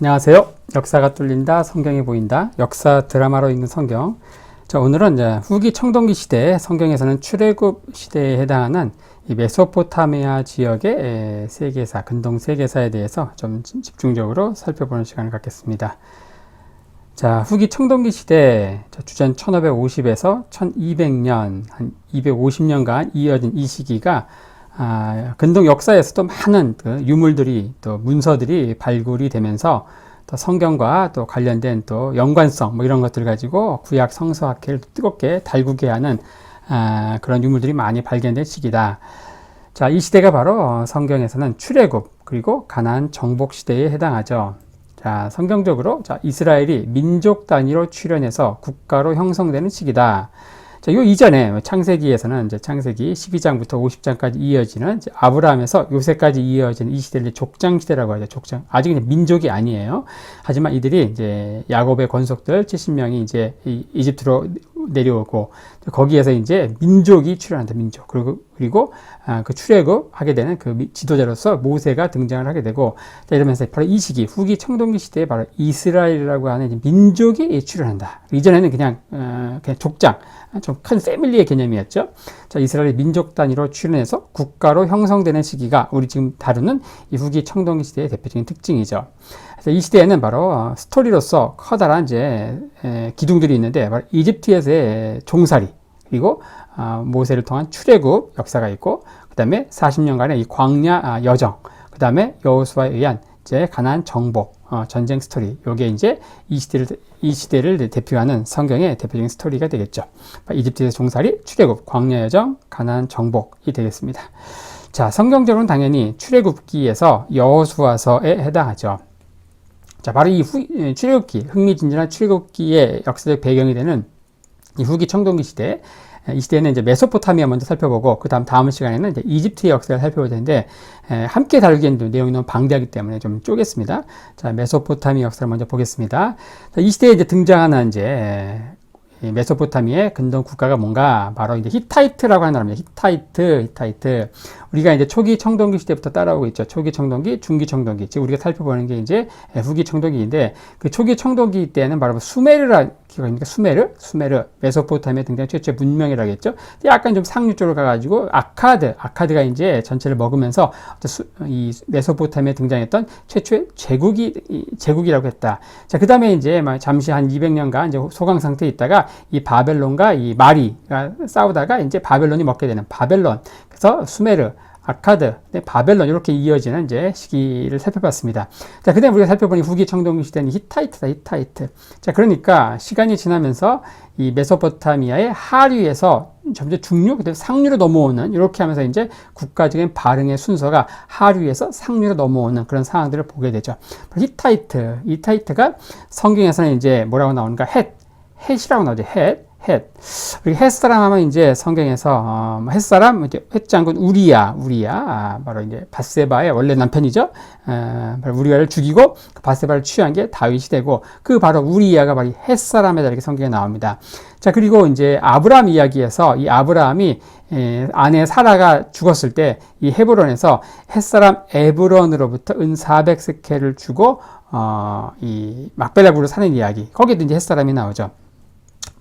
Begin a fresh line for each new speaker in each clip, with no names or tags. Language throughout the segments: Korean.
안녕하세요. 역사가 뚫린다, 성경이 보인다. 역사 드라마로 읽는 성경. 자, 오늘은 이제 후기 청동기 시대 성경에서는 출애굽 시대에 해당하는 이 메소포타미아 지역의 에, 세계사, 근동 세계사에 대해서 좀 집- 집중적으로 살펴보는 시간을 갖겠습니다. 자, 후기 청동기 시대 자, 주전 1550에서 1200년, 한 250년간 이어진 이 시기가 아, 근동 역사에서도 많은 그 유물들이 또 문서들이 발굴이 되면서 또 성경과 또 관련된 또 연관성 뭐 이런 것들 가지고 구약 성서학회를 뜨겁게 달구게 하는 아, 그런 유물들이 많이 발견된 시기다. 자, 이 시대가 바로 성경에서는 출애굽 그리고 가나안 정복 시대에 해당하죠. 자, 성경적으로 자, 이스라엘이 민족 단위로 출현해서 국가로 형성되는 시기다. 자, 요 이전에 창세기에서는 이제 창세기 12장부터 50장까지 이어지는 아브라함에서 요새까지 이어지는 이 시대를 족장 시대라고 하죠. 족장. 아직 은 민족이 아니에요. 하지만 이들이 이제 야곱의 권속들 70명이 이제 이 이집트로 내려오고 거기에서 이제 민족이 출현한다. 민족. 그리고 그리고 아, 그 출애굽 하게 되는 그 미- 지도자로서 모세가 등장을 하게 되고 자, 이러면서 바로 이 시기 후기 청동기 시대에 바로 이스라엘이라고 하는 민족이 출현한다. 이전에는 그냥 어, 그냥 족장 좀 큰 패밀리의 개념이었죠. 자, 이스라엘이 민족 단위로 출현해서 국가로 형성되는 시기가 우리 지금 다루는 이 후기 청동기 시대의 대표적인 특징이죠. 그래서 이 시대에는 바로 어, 스토리로서 커다란 이제 에, 기둥들이 있는데 바로 이집트에서의 종살이 그리고 아, 모세를 통한 출애굽 역사가 있고 그다음에 40년간의 이 광야 아, 여정 그다음에 여호수아에 의한 이제 가나안 정복 어, 전쟁 스토리 요게 이제 이 시대를 이 시대를 대표하는 성경의 대표적인 스토리가 되겠죠. 이집트에서 종살이 출애굽 광야 여정 가나안 정복이 되겠습니다. 자 성경적으로는 당연히 출애굽기에서 여호수아서에 해당하죠. 자 바로 이 후, 예, 출애굽기 흥미진진한 출애굽기의 역사적 배경이 되는 이 후기 청동기 시대 이 시대는 이제 메소포타미아 먼저 살펴보고 그 다음 다음 시간에는 이제 이집트의 역사를 살펴볼 텐데 에, 함께 다루기에는 내용이 너무 방대하기 때문에 좀 쪼겠습니다. 자 메소포타미아 역사를 먼저 보겠습니다. 자, 이 시대에 이제 등장하는 이제 이 메소포타미아의 근동 국가가 뭔가 바로 이제 히타이트라고 하는 나라입니다. 히타이트, 히타이트. 우리가 이제 초기 청동기 시대부터 따라오고 있죠. 초기 청동기, 중기 청동기. 지금 우리가 살펴보는 게 이제 후기 청동기인데 그 초기 청동기 때는 바로 수메르라 기가 수메르, 수메르, 메소포타미아 등장 최초의 문명이라고 했죠. 약간 좀 상류 쪽으로 가가지고 아카드, 아카드가 이제 전체를 먹으면서 수, 이 메소포타미아에 등장했던 최초의 제국이 이 제국이라고 했다. 자, 그 다음에 이제 막 잠시 한 200년간 이제 소강 상태에 있다가 이 바벨론과 이 마리가 싸우다가 이제 바벨론이 먹게 되는 바벨론. 그래서 수메르, 아카드, 네, 바벨론 이렇게 이어지는 이제 시기를 살펴봤습니다. 자, 그다음 우리가 살펴보니 후기 청동기 시대는 히타이트다, 히타이트. 자, 그러니까 시간이 지나면서 이 메소포타미아의 하류에서 점점 중류, 그다음 상류로 넘어오는 이렇게 하면서 이제 국가적인 발응의 순서가 하류에서 상류로 넘어오는 그런 상황들을 보게 되죠. 히타이트, 히타이트가 성경에서는 이제 뭐라고 나오는가? 헷, 헷이라고 나오죠. 헷. 헷. 우리 헷사람 하면 이제 성경에서 어, 뭐 헷사람 이제 헷장군 우리야 우리야 아, 바로 이제 바세바의 원래 남편이죠. 어, 바로 우리야를 죽이고 그 바세바를 취한 게 다윗이 되고 그 바로 우리야가 바로 헷사람이다 이렇게 성경에 나옵니다. 자 그리고 이제 아브라함 이야기에서 이 아브라함이 에, 아내 사라가 죽었을 때 이 헤브론에서 햇사람 에브론으로부터 은 400스케를 주고 어, 이 막벨라부로 사는 이야기 거기도 이제 햇사람이 나오죠.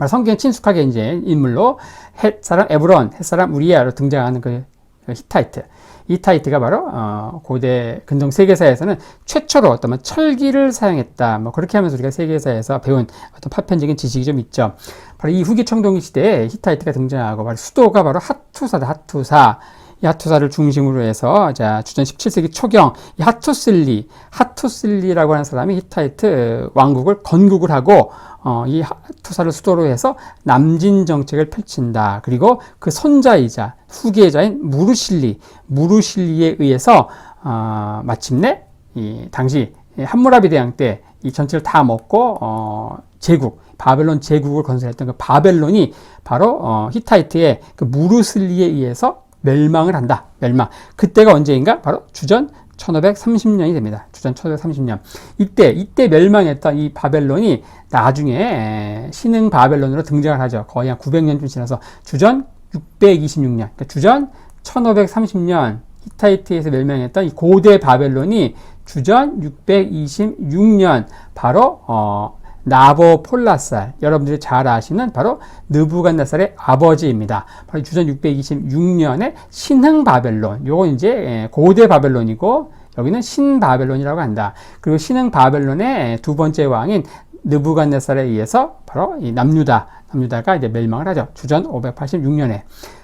성경에 친숙하게 이제 인물로 햇사람 에브론, 햇사람 우리야로 등장하는 그 히타이트. 히타이트가 바로 어, 고대 근동 세계사에서는 최초로 어떤 철기를 사용했다. 뭐 그렇게 하면서 우리가 세계사에서 배운 어떤 파편적인 지식이 좀 있죠. 바로 이 후기 청동기 시대에 히타이트가 등장하고 바로 수도가 바로 하투사다. 하투사. 이 하투사를 중심으로 해서 자 주전 17세기 초경 이 하투슬리 하투슬리라고 하는 사람이 히타이트 왕국을 건국을 하고 어, 이 하투사를 수도로 해서 남진 정책을 펼친다. 그리고 그 손자이자 후계자인 무르실리 무르실리에 의해서 어, 마침내 이 당시 함무라비 대왕 때 이 전체를 다 먹고 어, 제국 바벨론 제국을 건설했던 그 바벨론이 바로 어, 히타이트의 그 무르실리에 의해서 멸망을 한다. 멸망. 그때가 언제인가? 바로 주전 1530년이 됩니다. 주전 1530년. 이때, 이때 멸망했던 이 바벨론이 나중에 신흥 바벨론으로 등장을 하죠. 거의 한 900년쯤 지나서 주전 626년. 그러니까 주전 1530년 히타이트에서 멸망했던 이 고대 바벨론이 주전 626년 바로 어, 나보폴라살 여러분들이 잘 아시는 바로 느부갓네살의 아버지입니다. 바로 주전 626년에 신흥 바벨론. 요거 이제 예, 고대 바벨론이고 여기는 신바벨론이라고 한다. 그리고 신흥 바벨론의 두 번째 왕인 느부갓네살에 의해서 바로 이 남유다, 남유다가 이제 멸망을 하죠. 주전 586년에.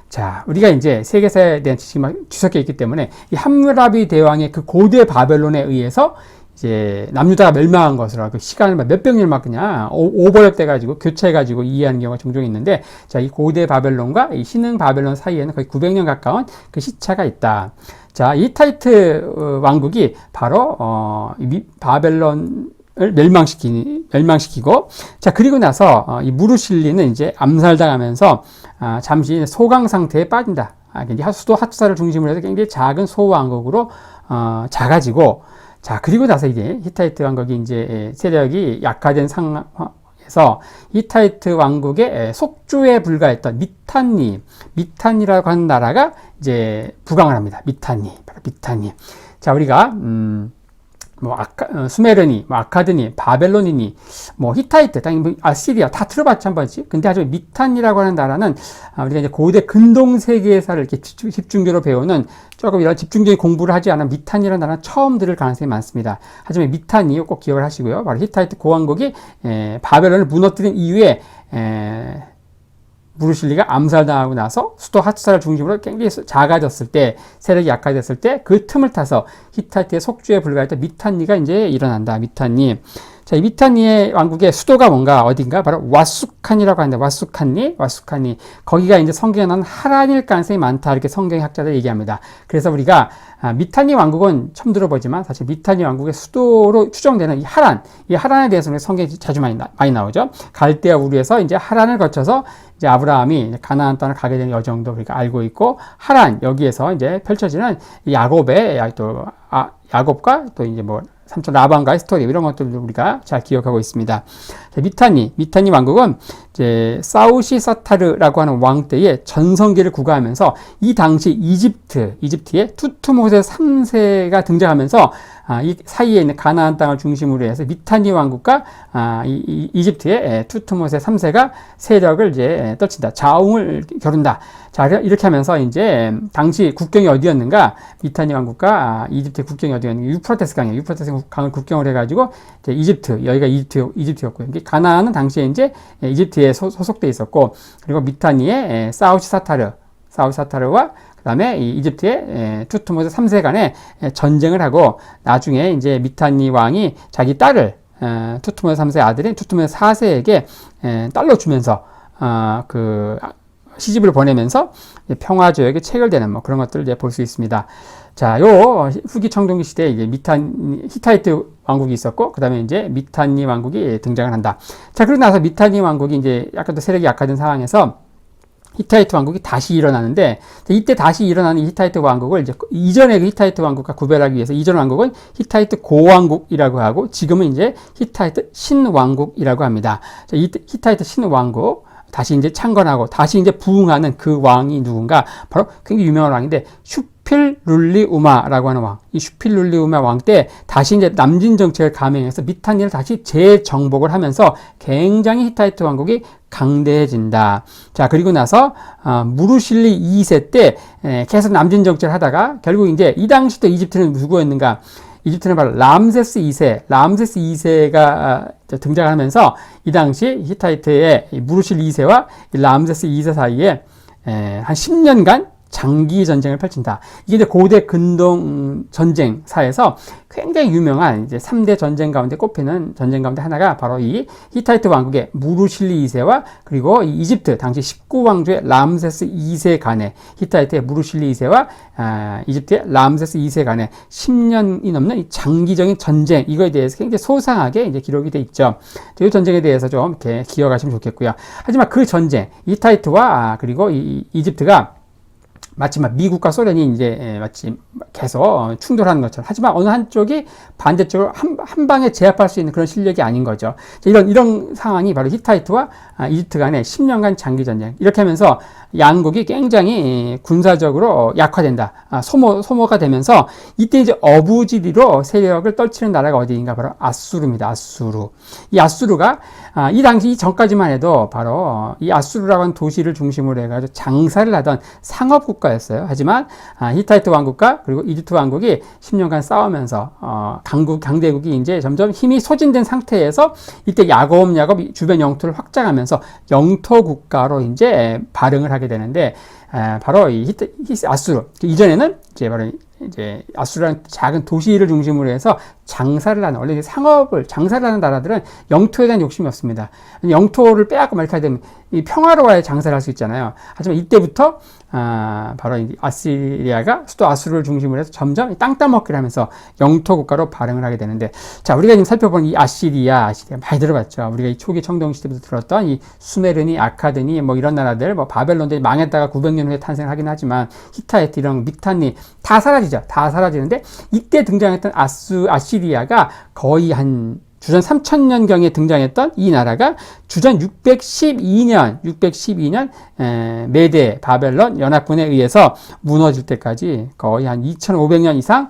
자, 우리가 이제 세계사에 대한 지식이 막 뒤섞여 있기 때문에 이 함무라비 대왕의 그 고대 바벨론에 의해서 이제 남유다가 멸망한 것으로 그 시간을 몇백 년막 그냥 오- 오버랩 돼 가지고 교체해 가지고 이해하는 경우가 종종 있는데 자, 이 고대 바벨론과 이 신흥 바벨론 사이에는 거의 900년 가까운 그 시차가 있다. 자, 이타이트 어, 왕국이 바로 어, 이 미- 바벨론 을 멸망시키, 멸망시키고, 자, 그리고 나서, 어, 이 무르실리는 이제 암살당하면서, 아, 잠시 소강 상태에 빠진다. 아, 수도 하투사를 중심으로 해서 굉장히 작은 소왕국으로, 어, 작아지고, 자, 그리고 나서 이제 히타이트 왕국이 이제 예, 세력이 약화된 상황에서 히타이트 왕국의 예, 속주에 불과했던 미탄니, 미탄이라고 하는 나라가 이제 부강을 합니다. 미탄니, 바로 미탄니. 자, 우리가, 음, 뭐 아카, 어, 수메르니, 뭐 아카드니, 바벨론이니, 뭐 히타이트, 당연히 뭐 아시리아 다 들어봤죠 한 번씩. 근데 아주 미탄이라고 하는 나라는 아, 우리가 이제 고대 근동 세계사를 이렇게 집중- 집중적으로 배우는 조금 이런 집중적인 공부를 하지 않은 미탄이라는 나라는 처음 들을 가능성이 많습니다. 하지만 미탄이 꼭 기억을 하시고요. 바로 히타이트 고왕국이 에, 바벨론을 무너뜨린 이후에 에, 무르실리가 암살당하고 나서 수도 하츠사를 중심으로 굉장히 작아졌을 때 세력이 약화됐을 때 그 틈을 타서 히타이트의 속주에 불과했던 미탄니가 이제 일어난다. 미탄니. 자, 이 미탄니의 왕국의 수도가 뭔가 어딘가 바로 와수칸이라고 하는데 와수칸니, 와수칸니. 거기가 이제 성경에 나오는 하란일 가능성이 많다. 이렇게 성경 학자들 얘기합니다. 그래서 우리가 아, 미탄니 왕국은 처음 들어보지만 사실 미탄니 왕국의 수도로 추정되는 이 하란, 이 하란에 대해서는 성경에 자주 많이, 나, 많이 나오죠. 갈대아 우르에서 이제 하란을 거쳐서 이제 아브라함이 가나안 땅을 가게 되는 여정도 우리가 알고 있고 하란 여기에서 이제 펼쳐지는 이 야곱의 야- 또 아, 야곱과 또 이제 뭐 삼촌 라반과의 스토리 이런 것들도 우리가 잘 기억하고 있습니다. 자, 미타니 미타니 왕국은 이제 사우시 사타르라고 하는 왕 때에 전성기를 구가하면서 이 당시 이집트 이집트의 투투모세 3세가 등장하면서 아, 이 사이에 있는 가나안 땅을 중심으로 해서 미타니 왕국과 아, 이, 이, 이집트의 에, 투투모세 3세가 세력을 이제 에, 떨친다. 자웅을 겨룬다. 자, 이렇게 하면서 이제 당시 국경이 어디였는가? 미타니 왕국과 아, 이집트 국경이 어디였는가? 유프라테스 강이에요. 유프라테스 강을 국경을 해가지고 이제 이집트, 여기가 이집트, 이집트였고요. 이게 가나안은 당시에 이제 에, 이집트에 소, 속돼 있었고, 그리고 미타니의 에, 사우시 사타르, 사우시 사타르와 그 다음에 이 이집트의 에, 투트모스 3세 간에 에, 전쟁을 하고 나중에 이제 미타니 왕이 자기 딸을 에, 투트모스 3세 아들인 투트모스 4세에게 에, 딸로 주면서 어, 그 시집을 보내면서 이제 평화 조약이 체결되는 뭐 그런 것들을 이제 볼 수 있습니다. 자, 요 후기 청동기 시대에 이제 미탄 히타이트 왕국이 있었고 그다음에 이제 미탄니 왕국이 등장을 한다. 자, 그러고 나서 미탄니 왕국이 이제 약간 더 세력이 약화된 상황에서 히타이트 왕국이 다시 일어나는데 이때 다시 일어나는 이 히타이트 왕국을 이제 이전의 그 히타이트 왕국과 구별하기 위해서 이전 왕국은 히타이트 고왕국이라고 하고 지금은 이제 히타이트 신왕국이라고 합니다. 자, 이 히타이트 신왕국 다시 이제 창건하고 다시 이제 부흥하는 그 왕이 누군가 바로 굉장히 유명한 왕인데 슈 필룰리우마라고 하는 왕. 이 슈필룰리우마 왕 때 다시 이제 남진 정책을 감행해서 미탄니를 다시 재정복을 하면서 굉장히 히타이트 왕국이 강대해진다. 자, 그리고 나서 어, 무르실리 2세 때 에, 계속 남진 정책을 하다가 결국 이제 이 당시 때 이집트는 누구였는가? 이집트는 바로 람세스 2세, 람세스 2세가 등장하면서 이 당시 히타이트의 무르실 2세와 람세스 2세 사이에 에, 한 10년간 장기 전쟁을 펼친다. 이게 이제 고대 근동 전쟁사에서 굉장히 유명한 이제 3대 전쟁 가운데 꼽히는 전쟁 가운데 하나가 바로 이 히타이트 왕국의 무르실리 2세와 그리고 이 이집트 당시 19왕조의 람세스 2세 간의 히타이트의 무르실리 2세와 아, 이집트의 람세스 2세 간의 10년이 넘는 이 장기적인 전쟁 이거에 대해서 굉장히 소상하게 이제 기록이 돼 있죠. 이 전쟁에 대해서 좀 이렇게 기억하시면 좋겠고요. 하지만 그 전쟁 히타이트와 아, 그리고 이 이집트가 막 미국과 소련이 이제 예, 마치 계속 어, 충돌하는 것처럼 하지만 어느 한쪽이 반대쪽으로 한, 한 방에 제압할 수 있는 그런 실력이 아닌 거죠. 이런 이런 상황이 바로 히타이트와 아, 이집트 간의 10년간 장기 전쟁 이렇게 하면서 양국이 굉장히 군사적으로 약화된다. 아, 소모, 소모가 되면서 이때 이제 어부지리로 세력을 떨치는 나라가 어디인가 바로 아수르입니다. 아수르. 이 아수르가 아, 이 당시 이 전까지만 해도 바로 이 아수르라고 하는 도시를 중심으로 해가지고 장사를 하던 상업 국가였어요. 하지만 아, 히타이트 왕국과 그리고 이집트 왕국이 10년간 싸우면서 어, 강국 강대국이 이제 점점 힘이 소진된 상태에서 이때 야곱 야곱 주변 영토를 확장하면서 영토 국가로 이제 발응을 하게 되는데 에, 바로 이 히트, 히스 아수르 이전에는 이제 바로 이제 아수르라는 작은 도시를 중심으로 해서 장사를 하는 원래 상업을 장사를 하는 나라들은 영토에 대한 욕심이 없습니다. 영토를 빼앗고 말게 되면 이 평화로워야 장사를 할 수 있잖아요. 하지만 이때부터 아, 바로 이 아시리아가 수도 아수르를 중심으로 해서 점점 땅 따먹기를 하면서 영토 국가로 발응을 하게 되는데 자 우리가 지금 살펴본 이 아시리아 아시리아 많이 들어봤죠. 우리가 이 초기 청동 시대부터 들었던 이 수메르니 아카드니 뭐 이런 나라들 뭐 바벨론들이 망했다가 900년 후에 탄생하긴 하지만 히타이트 이런 미탄니 다 사라지죠. 다 사라지는데 이때 등장했던 아수 아시리아가 거의 한 주전 3000년경에 등장했던 이 나라가 주전 612년, 612년 에, 메데 바벨론 연합군에 의해서 무너질 때까지 거의 한 2500년 이상 아,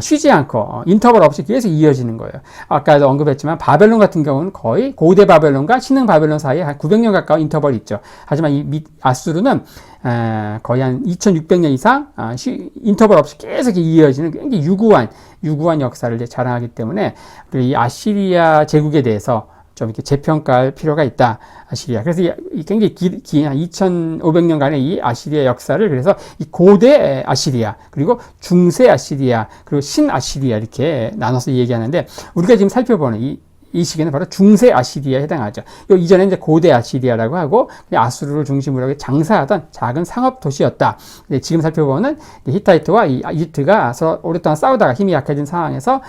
쉬지 않고 어, 인터벌 없이 계속 이어지는 거예요. 아까도 언급했지만 바벨론 같은 경우는 거의 고대 바벨론과 신흥 바벨론 사이에 한 900년 가까운 인터벌이 있죠. 하지만 이 아수르는 에, 거의 한 2600년 이상 아, 쉬, 인터벌 없이 계속 이어지는 굉장히 유구한 유구한 역사를 자랑하기 때문에 이 아시리아 제국에 대해서 좀 이렇게 재평가할 필요가 있다. 아시리아. 그래서 이 굉장히 긴, 한 2,500년간의 이 아시리아 역사를 그래서 이 고대 아시리아, 그리고 중세 아시리아, 그리고 신 아시리아 이렇게 나눠서 얘기하는데 우리가 지금 살펴보는 이 이 시기는 바로 중세 아시리아에 해당하죠. 요 이전에 이제 고대 아시리아라고 하고 아수르를 중심으로 장사하던 작은 상업 도시였다. 지금 살펴보는 히타이트와 이 이집트가 서로 오랫동안 싸우다가 힘이 약해진 상황에서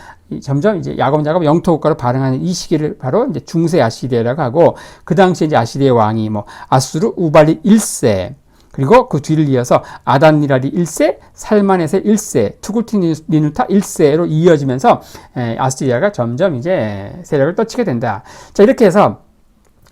점점 이제 야곱야곱 영토 국가로 발행하는 이 시기를 바로 이제 중세 아시리아라고 하고 그 당시에 이제 아시리아 왕이 뭐 아수르 우발리 1세 그리고 그 뒤를 이어서 아단니라리 1세, 살만에세 1세, 투굴티니누타 1세로 이어지면서 아스트리아가 점점 이제 세력을 떨치게 된다. 자, 이렇게 해서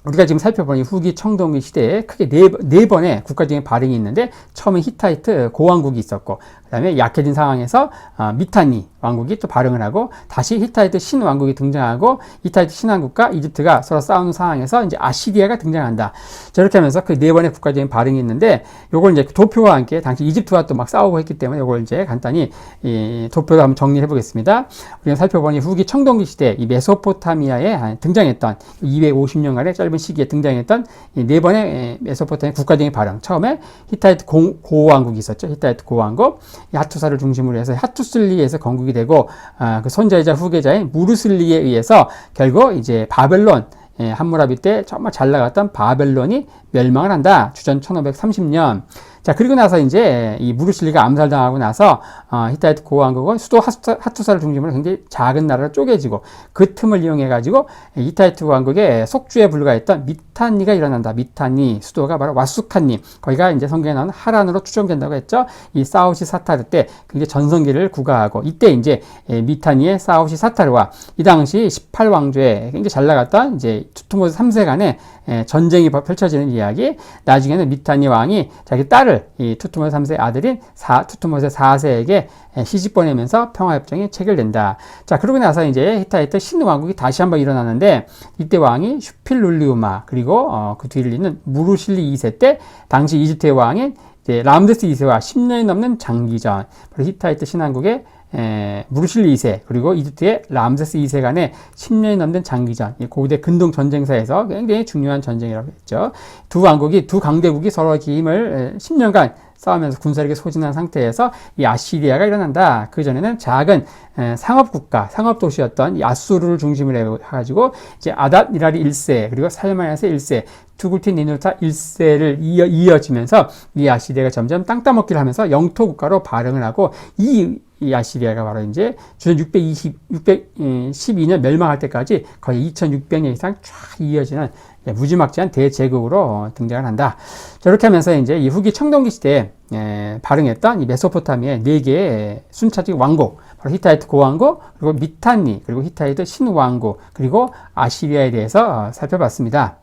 우리가 지금 살펴보니 후기 청동기 시대에 크게 네, 네 번의 국가적인 발행이 있는데 처음에 히타이트 고왕국이 있었고 그 다음에 약해진 상황에서 어, 미타니 왕국이 또 발흥을 하고 다시 히타이트 신왕국이 등장하고 히타이트 신왕국과 이집트가 서로 싸우는 상황에서 이제 아시리아가 등장한다. 저렇게 하면서 그 네 번의 국가적인 발흥이 있는데 요걸 이제 도표와 함께 당시 이집트와 또 막 싸우고 했기 때문에 요걸 이제 간단히 이 도표로 한번 정리해 보겠습니다. 우리가 살펴보니 후기 청동기 시대 이 메소포타미아에 등장했던 250년간의 짧은 시기에 등장했던 네 번의 메소포타미아 국가적인 발흥. 처음에 히타이트 고, 고왕국이 있었죠. 히타이트 고왕국. 하투사를 중심으로 해서 하투슬리에서 건국이 되고 아, 그 손자이자 후계자인 무르슬리에 의해서 결국 이제 바벨론 예, 함무라비 때 정말 잘 나갔던 바벨론이 멸망을 한다. 주전 1530년. 자, 그리고 나서 이제 이 무르실리가 암살당하고 나서 어, 히타이트 고왕국은 수도 하투사, 를 중심으로 굉장히 작은 나라로 쪼개지고 그 틈을 이용해 가지고 히타이트 왕국의 속주에 불과했던 미탄니가 일어난다. 미탄니 수도가 바로 와수칸니 거기가 이제 성경에 나오는 하란으로 추정된다고 했죠. 이 사우시 사타르 때 굉장히 전성기를 구가하고 이때 이제 미탄니의 사우시 사타르와 이 당시 18왕조에 굉장히 잘 나갔던 이제 투트모스 3세 간의 전쟁이 펼쳐지는 이야기. 나중에는 미탄니 왕이 자기 딸을 이 투투모세 3세 아들인 사, 투투모세 4세에게 시집 보내면서 평화협정이 체결된다. 자, 그러고 나서 이제 히타이트 신왕국이 다시 한번 일어나는데 이때 왕이 슈필룰리우마 그리고 어, 그 뒤를 잇는 무르실리 2세 때 당시 이집트의 왕인 이제 람데스 2세와 10년이 넘는 장기전 바로 히타이트 신왕국의 에, 무르실리 2세 그리고 이집트의 람세스 2세 간의 10년이 넘는 장기전 고대 근동 전쟁사에서 굉장히 중요한 전쟁이라고 했죠. 두 왕국이 두 강대국이 서로 힘을 10년간 싸우면서 군사력이 소진한 상태에서 이 아시리아가 일어난다. 그 전에는 작은 상업 국가, 상업 도시였던 이 아수르를 중심으로 해가지고 이제 아닷 니라리 1세 그리고 살마야세 1세 투굴틴 니누타 1세를 이어, 이어지면서 이 아시리아가 점점 땅 따먹기를 하면서 영토 국가로 발흥을 하고 이, 이 아시리아가 바로 이제 주전 620, 612년 멸망할 때까지 거의 2600년 이상 쫙 이어지는 무지막지한 대제국으로 등장을 한다. 저렇게 하면서 이제 이 후기 청동기 시대에 발흥했던 이 메소포타미아의 네 개의 순차적 왕국, 바로 히타이트 고왕국, 그리고 미탄니, 그리고 히타이트 신왕국, 그리고 아시리아에 대해서 살펴봤습니다.